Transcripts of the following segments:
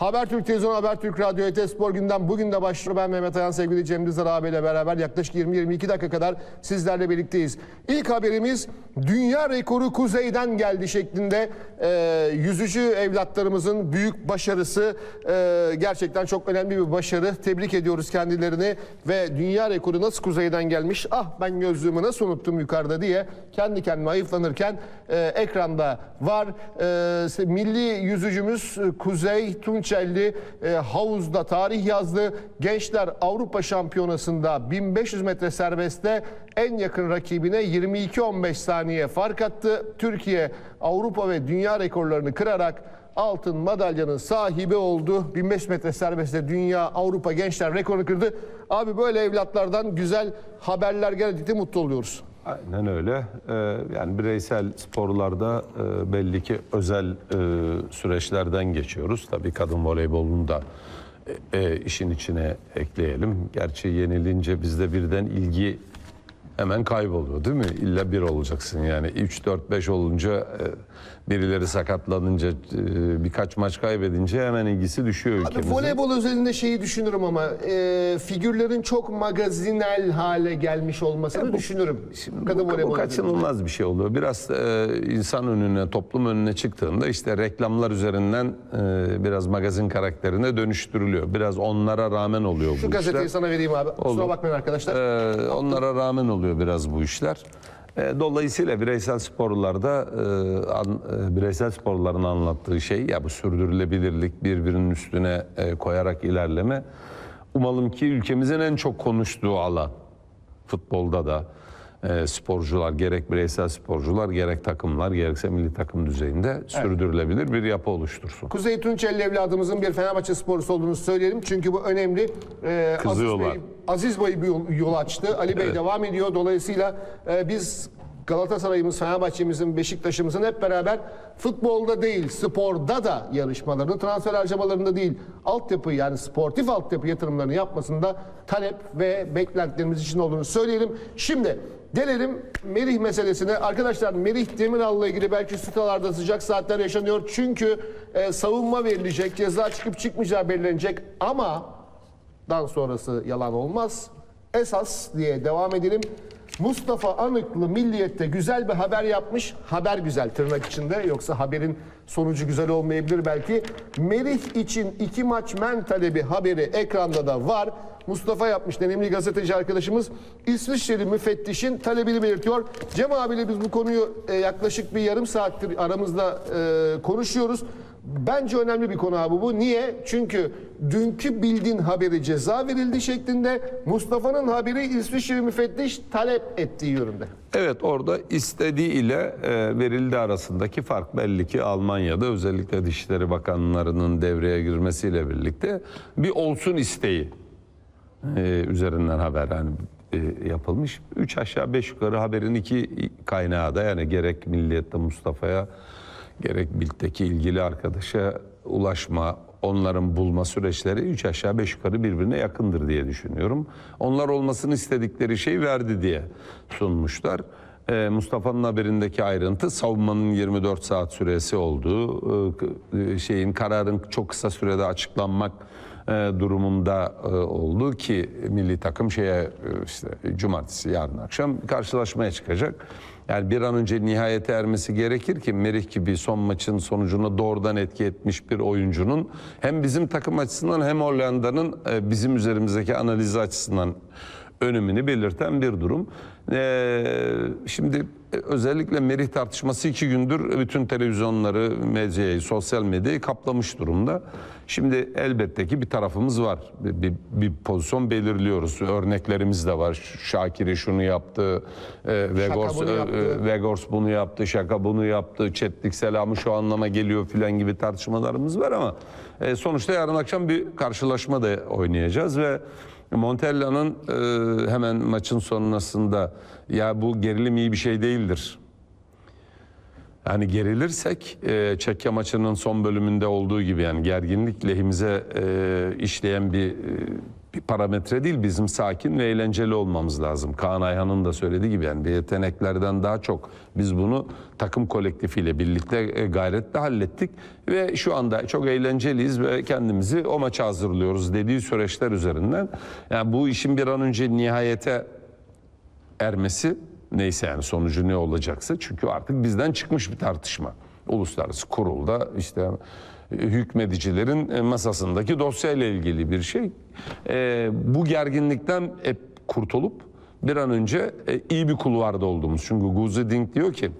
Habertürk Televizyon, Habertürk Radyo, ET Spor günden bugün de başlıyor. Ben Mehmet Ayan, sevgili Cem Dizdar abiyle beraber yaklaşık 20-22 dakika kadar sizlerle birlikteyiz. İlk haberimiz dünya rekoru kuzeyden geldi şeklinde e, yüzücü evlatlarımızın büyük başarısı e, gerçekten çok önemli bir başarı. Tebrik ediyoruz kendilerini ve dünya rekoru nasıl kuzeyden gelmiş? Ah ben gözlüğümü nasıl unuttum yukarıda diye kendi kendime ayıflanırken e, ekranda var. E, milli yüzücümüz Kuzey Tunç 350 e, havuzda tarih yazdı. Gençler Avrupa Şampiyonası'nda 1500 metre serbestte en yakın rakibine 22-15 saniye fark attı. Türkiye Avrupa ve dünya rekorlarını kırarak altın madalyanın sahibi oldu. 1500 metre serbestte dünya Avrupa gençler rekorunu kırdı. Abi böyle evlatlardan güzel haberler geldikçe mutlu oluyoruz. Aynen öyle. Ee, yani bireysel sporlarda e, belli ki özel e, süreçlerden geçiyoruz. Tabii kadın voleybolunu da e, e, işin içine ekleyelim. Gerçi yenilince bizde birden ilgi hemen kayboluyor değil mi? İlla bir olacaksın yani. 3, 4, 5 olunca e, birileri sakatlanınca e, birkaç maç kaybedince hemen ilgisi düşüyor Abi ülkemizin. voleybol özelinde şeyi düşünürüm ama e, figürlerin çok magazinel hale gelmiş olmasını düşünürüm. Kadın bu, voleybol bu özelinde. kaçınılmaz bir şey oluyor. Biraz e, insan önüne, toplum önüne çıktığında işte reklamlar üzerinden e, biraz magazin karakterine dönüştürülüyor. Biraz onlara rağmen oluyor Şu bu gazeteyi işler. sana vereyim abi. Kusura Olur. bakmayın arkadaşlar. E, onlara rağmen oluyor biraz bu işler. E, dolayısıyla bireysel sporlarda e, e, bireysel sporların anlattığı şey ya bu sürdürülebilirlik birbirinin üstüne koyarak ilerleme. Umalım ki ülkemizin en çok konuştuğu alan futbolda da e, sporcular gerek bireysel sporcular gerek takımlar gerekse milli takım düzeyinde sürdürülebilir bir yapı oluştursun. Kuzey Tunçelli evladımızın bir Fenerbahçe sporcusu olduğunu söyleyelim. Çünkü bu önemli. Ee, Aziz Kızıyorlar. Bey, Aziz Bey bir yol, yol açtı. Ali Bey devam ediyor. Dolayısıyla e, biz Galatasaray'ımız, Fenerbahçe'mizin, Beşiktaş'ımızın hep beraber futbolda değil, sporda da yarışmalarını, transfer harcamalarında değil, altyapı yani sportif altyapı yatırımlarını yapmasında talep ve beklentilerimiz için olduğunu söyleyelim. Şimdi gelelim Merih meselesine. Arkadaşlar Merih Demiral'la ilgili belki sitalarda sıcak saatler yaşanıyor. Çünkü e, savunma verilecek, ceza çıkıp çıkmayacağı belirlenecek ama dan sonrası yalan olmaz. Esas diye devam edelim. Mustafa Anıklı Milliyet'te güzel bir haber yapmış. Haber güzel tırnak içinde yoksa haberin sonucu güzel olmayabilir belki. Merih için iki maç men talebi haberi ekranda da var. Mustafa yapmış önemli gazeteci arkadaşımız. İsviçreli müfettişin talebini belirtiyor. Cem abiyle biz bu konuyu e, yaklaşık bir yarım saattir aramızda e, konuşuyoruz. Bence önemli bir konu abi bu. Niye? Çünkü dünkü bildiğin haberi ceza verildi şeklinde Mustafa'nın haberi İsviçre müfettiş talep ettiği yönünde. Evet orada istediği ile e, verildi arasındaki fark belli ki Almanya'da özellikle Dışişleri Bakanlarının devreye girmesiyle birlikte bir olsun isteği e, üzerinden haber yani e, yapılmış. Üç aşağı beş yukarı haberin iki kaynağı da yani gerek Milliyet'te Mustafa'ya gerek Bild'deki ilgili arkadaşa ulaşma, onların bulma süreçleri üç aşağı beş yukarı birbirine yakındır diye düşünüyorum. Onlar olmasını istedikleri şey verdi diye sunmuşlar. Ee, Mustafa'nın haberindeki ayrıntı savunmanın 24 saat süresi olduğu, e, şeyin kararın çok kısa sürede açıklanmak e, durumunda e, oldu ki milli takım şeye e, işte cumartesi yarın akşam karşılaşmaya çıkacak. Yani bir an önce nihayete ermesi gerekir ki Merih gibi son maçın sonucuna doğrudan etki etmiş bir oyuncunun hem bizim takım açısından hem Hollanda'nın e, bizim üzerimizdeki analizi açısından önümünü belirten bir durum. Ee, şimdi e, özellikle Merih tartışması iki gündür bütün televizyonları, medyayı, sosyal medyayı kaplamış durumda. Şimdi elbette ki bir tarafımız var. Bir, bir, bir pozisyon belirliyoruz. Örneklerimiz de var. Şakir'i şunu yaptı, e, Vegors, bunu e, yaptı. e, Vegors bunu yaptı, Şaka bunu yaptı, Çetlik selamı şu anlama geliyor filan gibi tartışmalarımız var ama e, sonuçta yarın akşam bir karşılaşma da oynayacağız ve Montella'nın e, hemen maçın sonrasında ya bu gerilim iyi bir şey değildir. Yani gerilirsek e, Çekya maçının son bölümünde olduğu gibi yani gerginlik lehimize e, işleyen bir e, bir parametre değil. Bizim sakin ve eğlenceli olmamız lazım. Kaan Ayhan'ın da söylediği gibi yani bir yeteneklerden daha çok biz bunu takım kolektifiyle birlikte e, gayretle hallettik ve şu anda çok eğlenceliyiz ve kendimizi o maça hazırlıyoruz dediği süreçler üzerinden. Yani bu işin bir an önce nihayete ermesi neyse yani sonucu ne olacaksa çünkü artık bizden çıkmış bir tartışma. Uluslararası kurulda işte hükmedicilerin e, masasındaki dosyayla ilgili bir şey. E, bu gerginlikten hep kurtulup bir an önce e, iyi bir kulvarda olduğumuz. Çünkü Guzi Dink diyor ki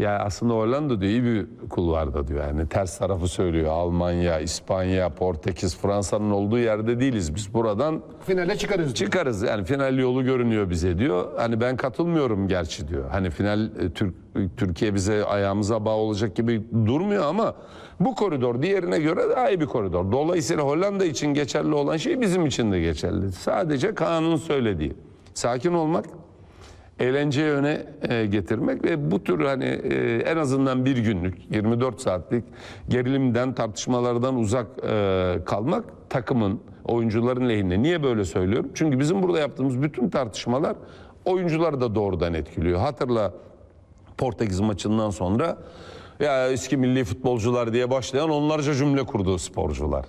ya aslında Hollanda diyor iyi bir kulvarda diyor. Yani ters tarafı söylüyor. Almanya, İspanya, Portekiz, Fransa'nın olduğu yerde değiliz. Biz buradan Finale çıkarız. diyor. çıkarız. Yani final yolu görünüyor bize diyor. Hani ben katılmıyorum gerçi diyor. Hani final e, Türk Türkiye bize ayağımıza bağ olacak gibi durmuyor ama bu koridor diğerine göre daha iyi bir koridor. Dolayısıyla Hollanda için geçerli olan şey bizim için de geçerli. Sadece Kaan'ın söylediği. Sakin olmak, eğlenceyi öne e, getirmek ve bu tür hani e, en azından bir günlük 24 saatlik gerilimden tartışmalardan uzak e, kalmak takımın oyuncuların lehine. Niye böyle söylüyorum? Çünkü bizim burada yaptığımız bütün tartışmalar oyuncuları da doğrudan etkiliyor. Hatırla Portekiz maçından sonra ya eski milli futbolcular diye başlayan onlarca cümle kurdu sporcular.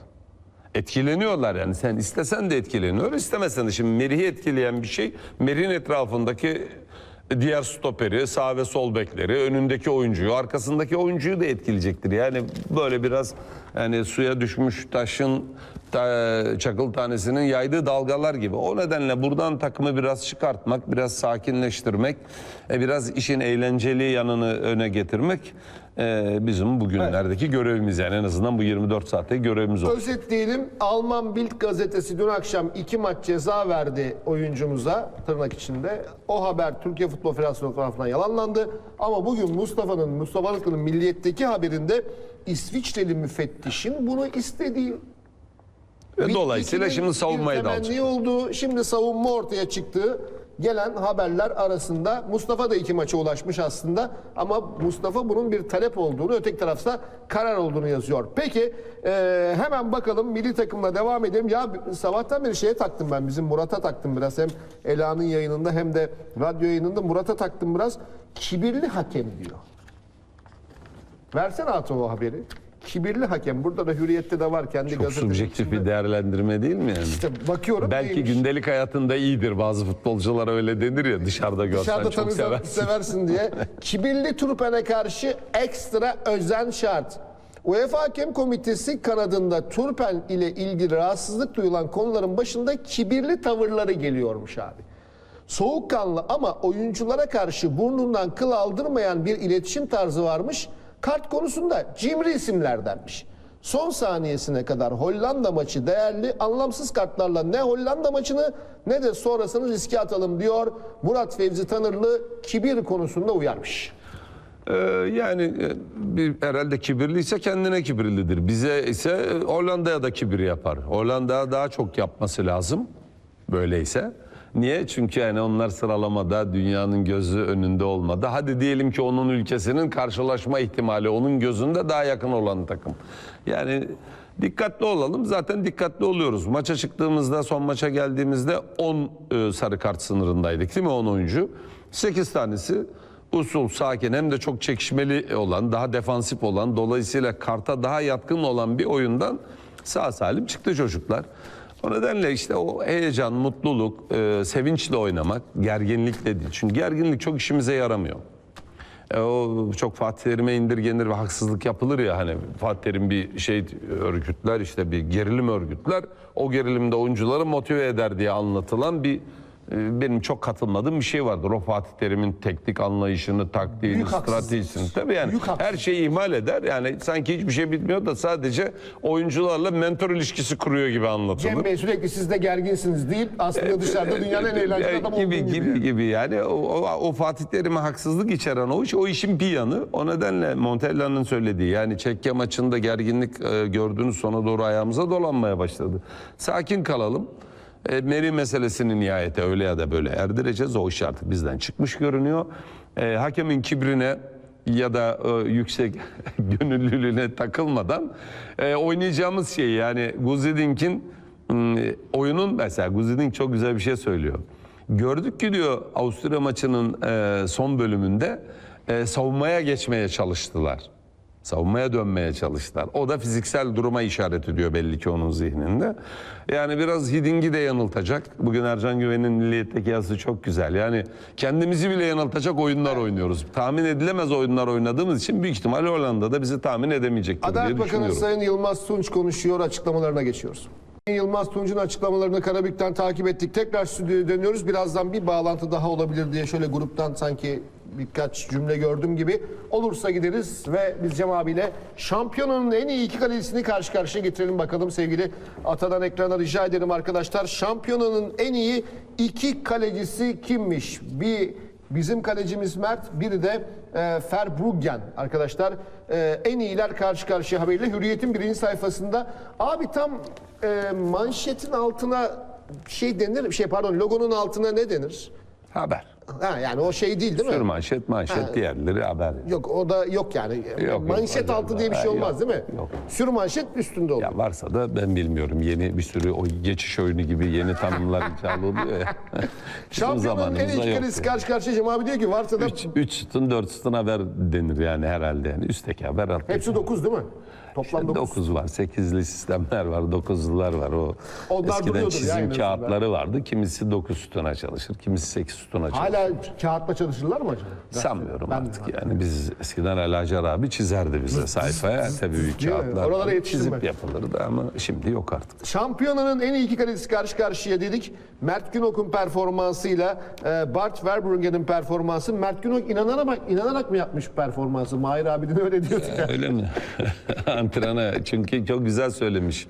Etkileniyorlar yani sen istesen de etkileniyor istemesen de şimdi Merih'i etkileyen bir şey Merih'in etrafındaki diğer stoperi sağ ve sol bekleri önündeki oyuncuyu arkasındaki oyuncuyu da etkileyecektir. Yani böyle biraz yani suya düşmüş taşın ta- çakıl tanesinin yaydığı dalgalar gibi. O nedenle buradan takımı biraz çıkartmak, biraz sakinleştirmek, e, biraz işin eğlenceli yanını öne getirmek e, bizim bugünlerdeki görevimiz yani en azından bu 24 saatte görevimiz olsun. Özetleyelim. Alman Bild gazetesi dün akşam iki maç ceza verdi oyuncumuza tırnak içinde. O haber Türkiye Futbol Federasyonu tarafından yalanlandı. Ama bugün Mustafa'nın, Mustafa Arıklı'nın milliyetteki haberinde İsviçreli müfettişin bunu istediği Ve dolayısıyla şimdi savunmaya dalacak. temenni oldu. Şimdi savunma ortaya çıktı. Gelen haberler arasında Mustafa da iki maça ulaşmış aslında ama Mustafa bunun bir talep olduğunu öteki tarafta karar olduğunu yazıyor. Peki e, hemen bakalım milli takımla devam edelim. Ya sabahtan beri şeye taktım ben bizim Murat'a taktım biraz hem Ela'nın yayınında hem de radyo yayınında Murat'a taktım biraz. Kibirli hakem diyor. Versene Atıl o haberi. Kibirli hakem. Burada da Hürriyet'te de var kendi Çok subjektif içinde. bir değerlendirme değil mi yani? İşte bakıyorum Belki neymiş. gündelik hayatında iyidir bazı futbolcular öyle denir ya dışarıda görsen Dışarıda çok seversin. seversin diye. Kibirli Turpen'e karşı ekstra özen şart. UEFA Hakem Komitesi kanadında Turpen ile ilgili rahatsızlık duyulan konuların başında kibirli tavırları geliyormuş abi. Soğukkanlı ama oyunculara karşı burnundan kıl aldırmayan bir iletişim tarzı varmış. Kart konusunda cimri isimlerdenmiş. Son saniyesine kadar Hollanda maçı değerli, anlamsız kartlarla ne Hollanda maçını ne de sonrasını riske atalım diyor. Murat Fevzi Tanırlı kibir konusunda uyarmış. Ee, yani e, bir, herhalde kibirliyse kendine kibirlidir. Bize ise Hollanda'ya da kibir yapar. Hollanda'ya daha çok yapması lazım böyleyse. Niye? Çünkü yani onlar sıralamada dünyanın gözü önünde olmadı. Hadi diyelim ki onun ülkesinin karşılaşma ihtimali onun gözünde daha yakın olan takım. Yani dikkatli olalım. Zaten dikkatli oluyoruz. Maça çıktığımızda son maça geldiğimizde 10 e, sarı kart sınırındaydık değil mi 10 oyuncu? 8 tanesi usul, sakin hem de çok çekişmeli olan, daha defansif olan, dolayısıyla karta daha yatkın olan bir oyundan sağ salim çıktı çocuklar. O nedenle işte o heyecan, mutluluk, e, sevinçle oynamak, gerginlikle değil. Çünkü gerginlik çok işimize yaramıyor. E, o çok Fatih indirgenir ve haksızlık yapılır ya hani Fatih Terim bir şey örgütler işte bir gerilim örgütler. O gerilimde oyuncuları motive eder diye anlatılan bir benim çok katılmadığım bir şey vardır. O Fatih Terim'in teknik anlayışını, taktiğini, Büyük haksızlık. stratejisini. Tabii yani Büyük her şeyi ihmal eder. Yani sanki hiçbir şey bilmiyor da sadece oyuncularla mentor ilişkisi kuruyor gibi anlatılır. Cem Bey sürekli siz de gerginsiniz deyip aslında dışarıda dünyanın en eğlenceli adam gibi, olduğunu gibi gibi. gibi yani o, o, o Fatih Terim'e haksızlık içeren o iş o işin bir yanı. O nedenle Montella'nın söylediği yani Çekke maçında gerginlik e, gördüğünüz sona doğru ayağımıza dolanmaya başladı. Sakin kalalım. E, Meri meselesini nihayete öyle ya da böyle erdireceğiz. O iş artık bizden çıkmış görünüyor. E, hakemin kibrine ya da e, yüksek gönüllülüğüne takılmadan e, oynayacağımız şey yani Guzidink'in Hmm, oyunun mesela Guzidin çok güzel bir şey söylüyor. Gördük ki diyor Avusturya maçının e, son bölümünde e, savunmaya geçmeye çalıştılar. Savunmaya dönmeye çalıştılar. O da fiziksel duruma işaret ediyor belli ki onun zihninde. Yani biraz Hiding'i de yanıltacak. Bugün Ercan Güven'in milliyetteki yazısı çok güzel. Yani kendimizi bile yanıltacak oyunlar oynuyoruz. Tahmin edilemez oyunlar oynadığımız için büyük ihtimalle Hollanda'da bizi tahmin edemeyecektir diye Adalet Bakanı düşünüyorum. Sayın Yılmaz Tunç konuşuyor açıklamalarına geçiyoruz. Sayın Yılmaz Tunç'un açıklamalarını Karabük'ten takip ettik. Tekrar stüdyoya dönüyoruz. Birazdan bir bağlantı daha olabilir diye şöyle gruptan sanki birkaç cümle gördüm gibi. Olursa gideriz ve biz Cem abiyle şampiyonun en iyi iki kalecisini karşı karşıya getirelim bakalım sevgili Atadan ekrana rica ederim arkadaşlar. Şampiyonanın en iyi iki kalecisi kimmiş? Bir Bizim kalecimiz Mert, biri de e, Verbruggen arkadaşlar. E, en iyiler karşı karşıya haberiyle Hürriyet'in birinci sayfasında. Abi tam e, manşetin altına şey denir, şey pardon logonun altına ne denir? Haber. Ha, yani o şey değil değil mi? Sür manşet manşet Ha. diğerleri haber. Yok o da yok yani. yok, manşet acaba. altı diye bir şey Ha, olmaz yok, değil mi? yok. Sür manşet üstünde olur. Ya varsa da ben bilmiyorum. Yeni bir sürü o geçiş oyunu gibi yeni tanımlar icat oluyor ya. Bizim Şampiyonun en zamanımızda iyi yok. kalecisi karşı karşıya Cem abi diyor ki varsa da 3 sütun 4 sütun haber denir yani herhalde. Yani üstteki haber alttaki. hepsi 9 değil mi? Toplam 9. 9 var, 8'li sistemler var, 9'lular var. O Onlar eskiden çizim azından. kağıtları vardı. Kimisi 9 sütuna çalışır, kimisi 8 sütuna çalışır. Hala kağıtla çalışırlar mı acaba? Sanmıyorum Ben- artık yani biz eskiden Ali Acar abi çizerdi bize sayfaya tabii büyük kağıtlar oralara çizip ben. yapılırdı ama şimdi yok artık. Şampiyonanın en iyi iki kalecisi karşı karşıya dedik. Mert Günok'un performansıyla e, Bart Verbruggen'in performansı. Mert Günok inanarak, inanarak mı yapmış performansı? Mahir abi de öyle diyordu ya. Öyle mi? Antrenör çünkü çok güzel söylemiş.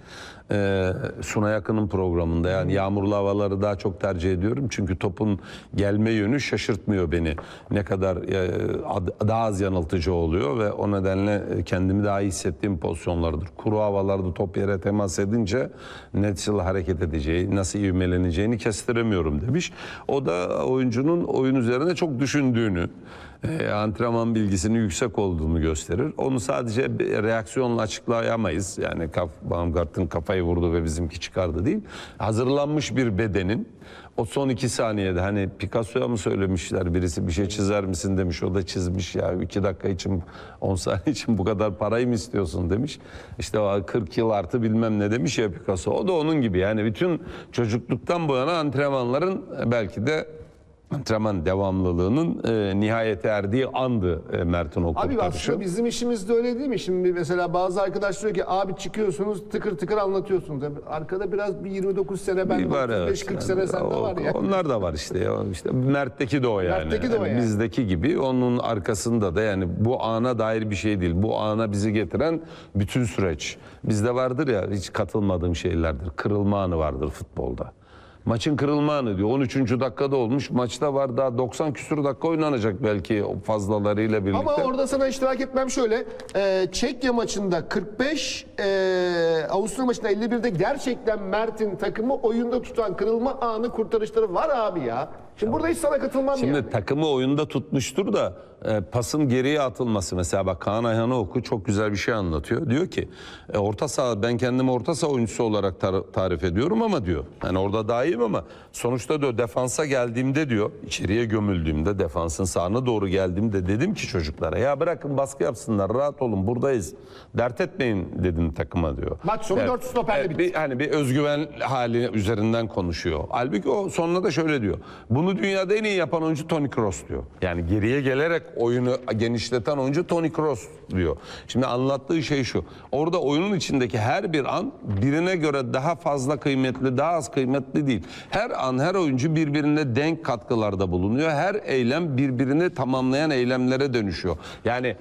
Ee, Suna Yakın'ın programında yani yağmurlu havaları daha çok tercih ediyorum. Çünkü topun gelme yönü şaşırtmıyor beni. Ne kadar e, ad- daha az yanıltıcı oluyor ve o nedenle e, kendimi daha iyi hissettiğim pozisyonlardır. Kuru havalarda top yere temas edince nasıl hareket edeceği, nasıl ivmeleneceğini kestiremiyorum demiş. O da oyuncunun oyun üzerine çok düşündüğünü, e, antrenman bilgisinin yüksek olduğunu gösterir. Onu sadece reaksiyonla açıklayamayız. Yani kaf, Baumgart'ın kafayı vurdu ve bizimki çıkardı değil. Hazırlanmış bir bedenin o son iki saniyede hani Picasso'ya mı söylemişler birisi bir şey çizer misin demiş. O da çizmiş ya iki dakika için 10 saniye için bu kadar parayı mı istiyorsun demiş. İşte o 40 yıl artı bilmem ne demiş ya Picasso. O da onun gibi yani bütün çocukluktan bu yana antrenmanların belki de antrenman devamlılığının e, nihayete erdiği andı e, Mert'in o Abi kurtarışı. aslında bizim işimiz de öyle değil mi? Şimdi mesela bazı arkadaş diyor ki abi çıkıyorsunuz tıkır tıkır anlatıyorsunuz. Arkada biraz bir 29 sene ben var, evet. 35-40 sene sende O- var ya. Onlar da var işte. ya. işte Mert'teki de o yani. Mert'teki de o yani. Bizdeki gibi onun arkasında da yani bu ana dair bir şey değil. Bu ana bizi getiren bütün süreç. Bizde vardır ya hiç katılmadığım şeylerdir. Kırılma anı vardır futbolda. Maçın kırılma anı diyor. 13. dakikada olmuş. Maçta var daha 90 küsur dakika oynanacak belki o fazlalarıyla birlikte. Ama orada sana iştirak etmem şöyle. E, Çekya maçında 45, e, Avusturya maçında 51'de gerçekten Mert'in takımı oyunda tutan kırılma anı kurtarışları var abi ya. Şimdi burada hiç sana katılmam Şimdi yani. takımı oyunda tutmuştur da e, pasın geriye atılması mesela bak Kaan Ayhan Oku çok güzel bir şey anlatıyor. Diyor ki e, orta saha ben kendimi orta saha oyuncusu olarak tar- tarif ediyorum ama diyor. Yani orada daha iyiyim ama sonuçta diyor defansa geldiğimde diyor içeriye gömüldüğümde defansın sağına doğru geldiğimde dedim ki çocuklara ya bırakın baskı yapsınlar rahat olun buradayız. Dert etmeyin dedim takıma diyor. Maç sonu dört stoperle bitti. bir, hani bir özgüven hali üzerinden konuşuyor. Halbuki o sonunda da şöyle diyor. Bunu dünyada en iyi yapan oyuncu Toni Kroos diyor. Yani geriye gelerek oyunu genişleten oyuncu Toni Kroos diyor. Şimdi anlattığı şey şu. Orada oyunun içindeki her bir an birine göre daha fazla kıymetli, daha az kıymetli değil. Her an her oyuncu birbirine denk katkılarda bulunuyor. Her eylem birbirini tamamlayan eylemlere dönüşüyor. Yani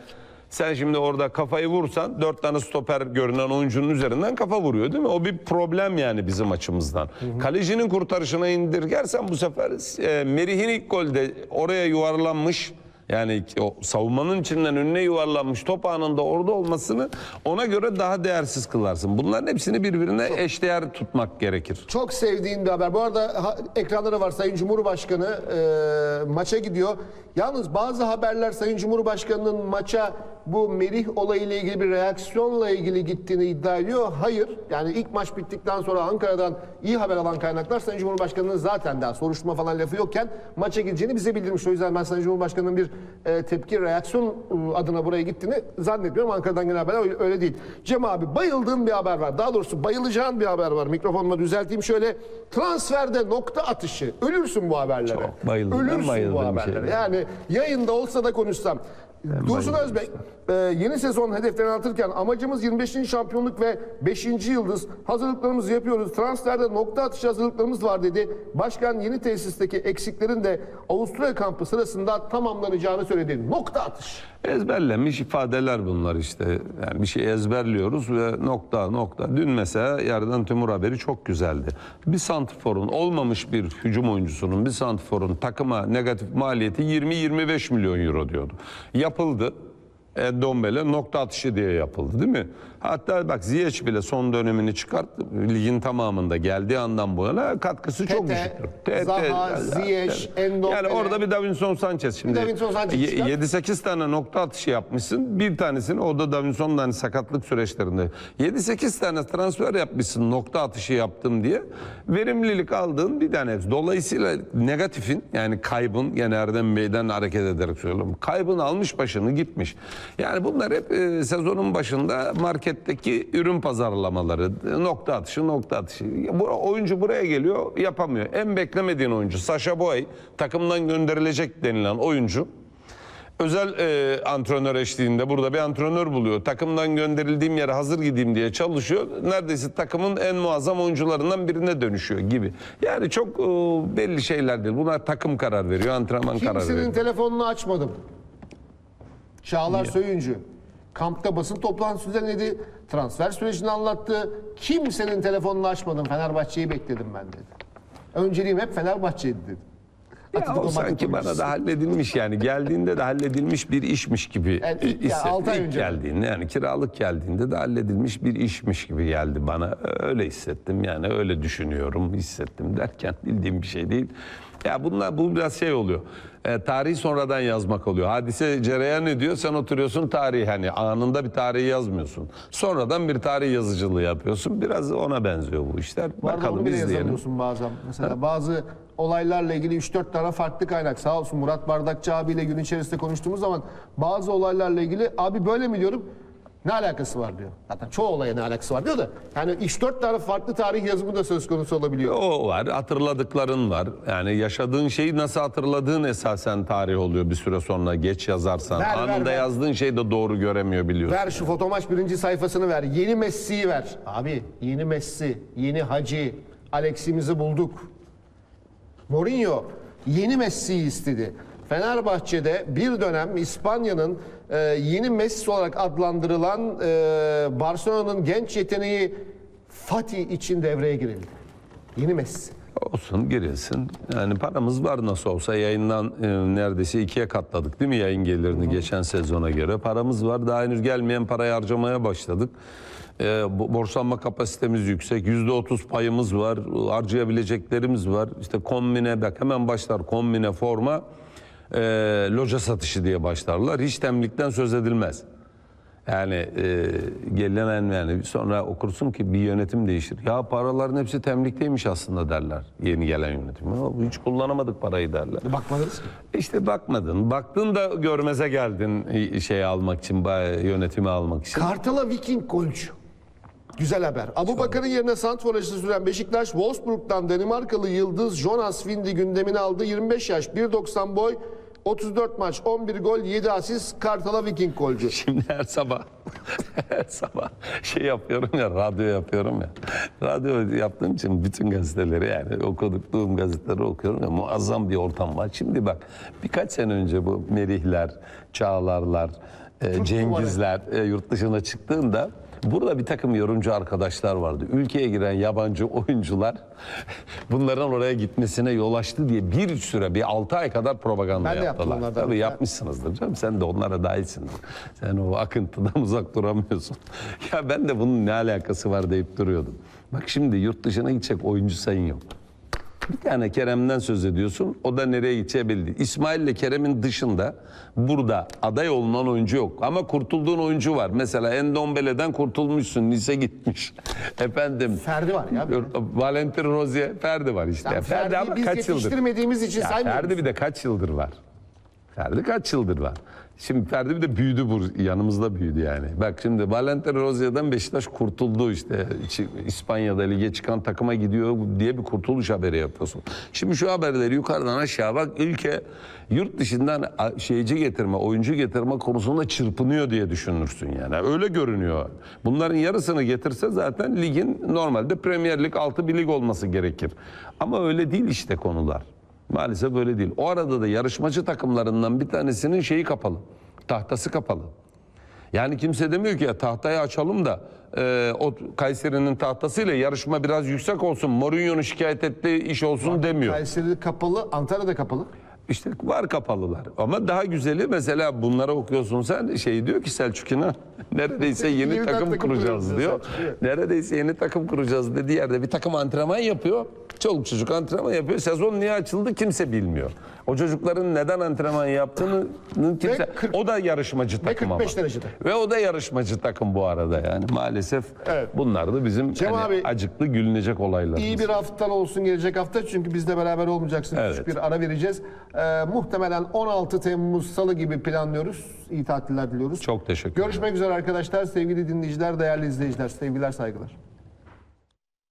sen şimdi orada kafayı vursan dört tane stoper görünen oyuncunun üzerinden kafa vuruyor değil mi? O bir problem yani bizim açımızdan. Kalecinin kurtarışına indirgersen bu sefer e, Merih'in ilk golde oraya yuvarlanmış yani o savunmanın içinden önüne yuvarlanmış top anında orada olmasını ona göre daha değersiz kılarsın. Bunların hepsini birbirine eşdeğer tutmak gerekir. Çok sevdiğim bir haber. Bu arada ha, ekranlara var Sayın Cumhurbaşkanı e, maça gidiyor. Yalnız bazı haberler Sayın Cumhurbaşkanı'nın maça bu Merih olayıyla ilgili bir reaksiyonla ilgili gittiğini iddia ediyor. Hayır. Yani ilk maç bittikten sonra Ankara'dan iyi haber alan kaynaklar Sayın Cumhurbaşkanı'nın zaten daha soruşturma falan lafı yokken maça gideceğini bize bildirmiş. O yüzden ben Sayın Cumhurbaşkanı'nın bir e, tepki, reaksiyon e, adına buraya gittiğini zannetmiyorum. Ankara'dan gelen haberler öyle, değil. Cem abi bayıldığım bir haber var. Daha doğrusu bayılacağın bir haber var. Mikrofonumu düzelteyim şöyle. Transferde nokta atışı. Ölürsün bu haberlere. Çok bayıldım. Ben Ölürsün bu haberlere. şeylere. Yani yayında olsa da konuşsam. Dursun Özbek e, yeni sezon hedeflerini anlatırken amacımız 25. şampiyonluk ve 5. yıldız. Hazırlıklarımızı yapıyoruz. Transferde nokta atışı hazırlıklarımız var dedi. Başkan yeni tesisteki eksiklerin de Avusturya kampı sırasında tamamlanacağını söyledi. Nokta atış. Ezberlenmiş ifadeler bunlar işte. Yani bir şey ezberliyoruz ve nokta nokta. Dün mesela yerden Timur haberi çok güzeldi. Bir santrforun olmamış bir hücum oyuncusunun bir santrforun takıma negatif maliyeti 20-25 milyon euro diyordu. Yapıldı. E, Dombele nokta atışı diye yapıldı değil mi? Hatta bak Ziyech bile son dönemini çıkarttı. Ligin tamamında geldiği andan bu yana katkısı çok Tete, düşüktür. Tete, Zaha, Ziyech, Endombele. Yani orada bir Davinson Sanchez şimdi. Davinson Sanchez Ye- çıkar. 7-8 tane nokta atışı yapmışsın. Bir tanesini o da Davinson'un hani sakatlık süreçlerinde. 7-8 tane transfer yapmışsın nokta atışı yaptım diye. Verimlilik aldığın bir tane. Dolayısıyla negatifin yani kaybın gene Erdem Bey'den hareket ederek söylüyorum. Kaybın almış başını gitmiş. Yani bunlar hep e, sezonun başında marketteki ürün pazarlamaları. Nokta atışı nokta atışı. Bu oyuncu buraya geliyor yapamıyor. En beklemediğin oyuncu Sasha Boy takımdan gönderilecek denilen oyuncu özel e, antrenör eşliğinde burada bir antrenör buluyor. Takımdan gönderildiğim yere hazır gideyim diye çalışıyor. Neredeyse takımın en muazzam oyuncularından birine dönüşüyor gibi. Yani çok e, belli şeyler değil. Buna takım karar veriyor, antrenman karar Kimsenin veriyor. telefonunu açmadım. Çağlar Söyüncü. Kampta basın toplantısı düzenledi. Transfer sürecini anlattı. Kimsenin telefonunu açmadım. Fenerbahçe'yi bekledim ben dedi. Önceliğim hep Fenerbahçe'ydi dedi. Ya o sanki bana da halledilmiş yani geldiğinde de halledilmiş bir işmiş gibi Yani ilk ya, hissettim. altı ay İlk önce. geldiğinde yani kiralık geldiğinde de halledilmiş bir işmiş gibi geldi bana. Öyle hissettim yani öyle düşünüyorum hissettim derken bildiğim bir şey değil. Ya bunlar bu biraz şey oluyor. E, tarihi sonradan yazmak oluyor. Hadise cereyan ediyor. Sen oturuyorsun tarihi hani anında bir tarihi yazmıyorsun. Sonradan bir tarih yazıcılığı yapıyorsun. Biraz ona benziyor bu işler. Onu Bakalım bile izleyelim. bazen. Mesela bazı olaylarla ilgili 3-4 tane farklı kaynak. Sağ olsun Murat Bardakçı abiyle gün içerisinde konuştuğumuz zaman bazı olaylarla ilgili abi böyle mi diyorum? Ne alakası var diyor. Zaten çoğu olaya ne alakası var diyor da. Yani 3-4 tane farklı tarih yazımı da söz konusu olabiliyor. O var, hatırladıkların var. Yani yaşadığın şeyi nasıl hatırladığın esasen tarih oluyor bir süre sonra geç yazarsan. Ver, ver, Anında ver. yazdığın şeyi de doğru göremiyor biliyorsun. Ver şu fotomaç birinci sayfasını ver. Yeni Messi'yi ver. Abi yeni Messi, yeni Hacı, Alex'imizi bulduk. Mourinho yeni Messi'yi istedi. Fenerbahçe'de bir dönem İspanya'nın e, yeni Messi olarak adlandırılan e, Barcelona'nın genç yeteneği Fatih için devreye girildi. Yeni Messi. Olsun girilsin. Yani paramız var nasıl olsa yayından e, neredeyse ikiye katladık değil mi yayın gelirini geçen sezona göre. Paramız var daha henüz gelmeyen parayı harcamaya başladık. E, bo- borçlanma kapasitemiz yüksek. Yüzde otuz payımız var. Harcayabileceklerimiz var. İşte kombine bak hemen başlar kombine forma e, loca satışı diye başlarlar. Hiç temlikten söz edilmez. Yani e, gelinen yani sonra okursun ki bir yönetim değişir. Ya paraların hepsi temlikteymiş aslında derler yeni gelen yönetim. Ya, hiç kullanamadık parayı derler. Bakmadınız ki. İşte bakmadın. Baktın da görmeze geldin e, şey almak için, yönetimi almak için. Kartal'a Viking golcü. Güzel haber. Abu Bakar'ın yerine Santforaj'ı süren Beşiktaş, Wolfsburg'dan Danimarkalı yıldız Jonas Wind'i gündemine aldı. 25 yaş, 1.90 boy, 34 maç, 11 gol, 7 asist Kartal'a Viking golcü. Şimdi her sabah her sabah şey yapıyorum ya radyo yapıyorum ya. Radyo yaptığım için bütün gazeteleri yani okudukluğum gazeteleri okuyorum ya muazzam bir ortam var. Şimdi bak birkaç sene önce bu Merihler, Çağlarlar, e, Cengizler e, yurt dışına çıktığında Burada bir takım yorumcu arkadaşlar vardı. Ülkeye giren yabancı oyuncular bunların oraya gitmesine yol açtı diye bir süre bir 6 ay kadar propaganda Ben de yaptım yaptılar. onlardan. Tabii yapmışsınızdır canım. Sen de onlara dahilsin. Sen o akıntıdan uzak duramıyorsun. Ya ben de bunun ne alakası var deyip duruyordum. Bak şimdi yurt dışına gidecek oyuncu sayın yok. Bir tane Kerem'den söz ediyorsun. O da nereye gideceği belli. İsmail ile Kerem'in dışında burada aday olunan oyuncu yok. Ama kurtulduğun oyuncu var. Mesela Endombele'den kurtulmuşsun. Nice gitmiş. Efendim. Ferdi var ya. Valentin Rozier, Ferdi var işte. Yani Ferdi Ferdi'yi ama biz kaç yıldır? yetiştirmediğimiz için Ya saymıyoruz. Ferdi bir de kaç yıldır var? Ferdi kaç yıldır var? Şimdi Ferdi bir de büyüdü bu yanımızda büyüdü yani. Bak şimdi Valentin Rozier'den Beşiktaş kurtuldu işte İspanya'da lige çıkan takıma gidiyor diye bir kurtuluş haberi yapıyorsun. Şimdi şu haberleri yukarıdan aşağı bak ülke yurt dışından şeyci getirme, oyuncu getirme konusunda çırpınıyor diye düşünürsün yani. Öyle görünüyor. Bunların yarısını getirse zaten ligin normalde Premier Lig altı bir lig olması gerekir. Ama öyle değil işte konular. Maalesef böyle değil. O arada da yarışmacı takımlarından bir tanesinin şeyi kapalı. Tahtası kapalı. Yani kimse demiyor ki ya tahtayı açalım da e, o Kayseri'nin tahtasıyla yarışma biraz yüksek olsun. Mourinho'nun şikayet ettiği iş olsun demiyor. Kayseri kapalı, Antalya'da kapalı. İşte var kapalılar. Ama daha güzeli mesela bunlara okuyorsun sen şey diyor ki Selçuk İnan neredeyse yeni Yeni takım kuracağız diyor. Selçuk. Neredeyse yeni takım kuracağız dediği yerde bir takım antrenman yapıyor. Çoluk çocuk antrenman yapıyor. Sezon niye açıldı kimse bilmiyor. O çocukların neden antrenman yaptığını kimse... kırk- o da yarışmacı takım 45 ama. derecede. Ve o da yarışmacı takım bu arada yani maalesef. Evet. Bunlar da bizim Cem hani abi, acıklı gülünecek olaylarımız. İyi bir haftan olsun gelecek hafta çünkü bizle beraber olmayacaksın. Evet. Bir ara vereceğiz. Ee, muhtemelen 16 Temmuz Salı gibi planlıyoruz. İyi tatiller diliyoruz. Çok teşekkür ederim. Görüşmek üzere arkadaşlar, sevgili dinleyiciler, değerli izleyiciler. Sevgiler, saygılar.